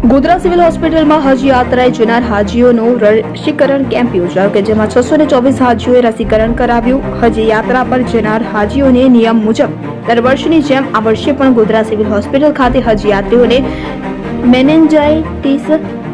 Godhra civil હોસ્પિટલમાં હજ યાત્રાએ જનાર હાજીઓનું રસીકરણ કેમ્પ યોજાયો કે જેમાં છસો ને ચોવીસ હાજીઓએ રસીકરણ કરાવ્યું. હજ યાત્રા પર જનાર હાજીઓને નિયમ મુજબ દર વર્ષની જેમ આ વર્ષે પણ ગોધરા સિવિલ હોસ્પિટલ ખાતે હજ યાત્રીઓને મેનેન્જાઇટિસ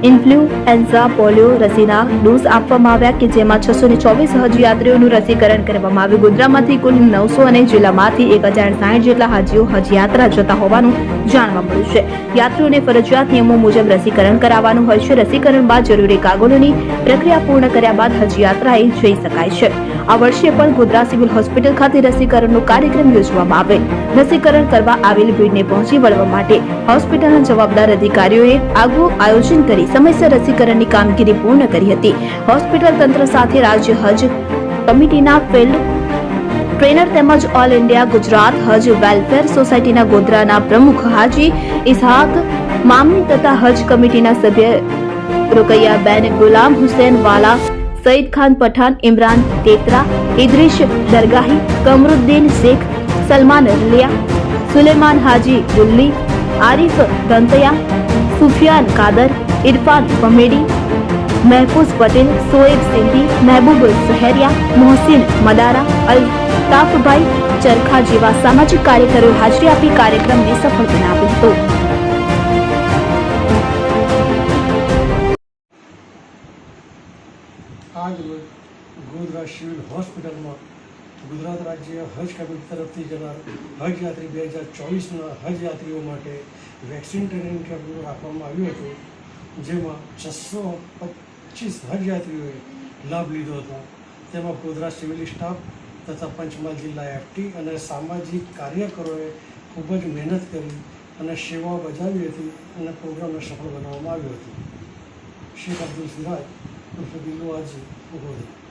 ઇન્ફ્લુએન્ઝા પોલિયો, રસીના ડોઝ આપવામાં આવ્યા કે જેમાં છસો ને ચોવીસ હજ યાત્રીઓનું રસીકરણ કરવામાં આવ્યું. ગોધરામાંથી કુલ નવસો અને જિલ્લામાંથી એક હજાર સાઠ જેટલા હાજીઓ હજ યાત્રા જતા હોવાનું જાણવા મળ્યું છે. યાત્રીઓને ફરજિયાત નિયમો મુજબ રસીકરણ કરાવવાનું હોય છે. રસીકરણ બાદ જરૂરી કાગળોની પ્રક્રિયા પૂર્ણ કર્યા બાદ હજ યાત્રાએ જઈ શકાય છે. આ વર્ષે પણ ગોધરા સિવિલ હોસ્પિટલ ખાતે રસીકરણનો કાર્યક્રમ યોજવામાં આવે. રસીકરણ કરવા આવેલ ભીડને પહોંચી વળવા માટે હોસ્પિટલના જવાબદાર અધિકારીઓએ આગવું આયોજન કરી સમયસર રસીકરણની કામગીરી પૂર્ણ કરી હતી. હોસ્પિટલ તંત્ર સાથે રાજ્ય હજ કમિટીના ફિલ્ડ ટ્રેનર તેમજ all India Gujarat Hajj welfare સોસાયટીના ગોધરાના પ્રમુખ હાજી ઇસહાક મામની તથા હજ કમિટીના સભ્ય રોકૈયાબેન ગુલામ હુસેન વાલા, સઈદ ખાન પઠાન ઇમરાન તેતરા, ઇદ્રીશ દરગાહી, કમરુદ્દીન શેખ, સલમાન રલિયા સુલેમાન હાજી ગુલ્લી, આરિફ દંતયા સુફિયાન કાદર, ઇરફાન પમેડી મહેફૂઝ પટેલ સોએબ સિંધી મહેબૂબ સહેરિયા મોહસિન મદારા, અલ્તાફભાઈ ચરખા જેવા સામાજિક કાર્યકરોએ હાજરી આપી કાર્યક્રમને સફળ બનાવ્યો હતો. આજ રોજ ગોધરા સિવિલ હોસ્પિટલમાં ગુજરાત રાજ્ય હજ કમિટી તરફથી જનાર હજ યાત્રી બે હજાર ચોવીસના હજ યાત્રીઓ માટે વેક્સિન ટ્રેનિંગ કેમ્પનું રાખવામાં આવ્યું હતું, જેમાં છસો પચીસ હજ યાત્રીઓએ લાભ લીધો હતો. તેમાં ગોધરા સિવિલ સ્ટાફ તથા પંચમહાલ જિલ્લા એફટી અને સામાજિક કાર્યકરોએ ખૂબ જ મહેનત કરી અને સેવાઓ બજાવી હતી અને પ્રોગ્રામને સફળ બનાવવામાં આવ્યો હતો. શેખ અબ્દુલ સિરાજ ઉર્ફે બિલ્લુ ગોધરા.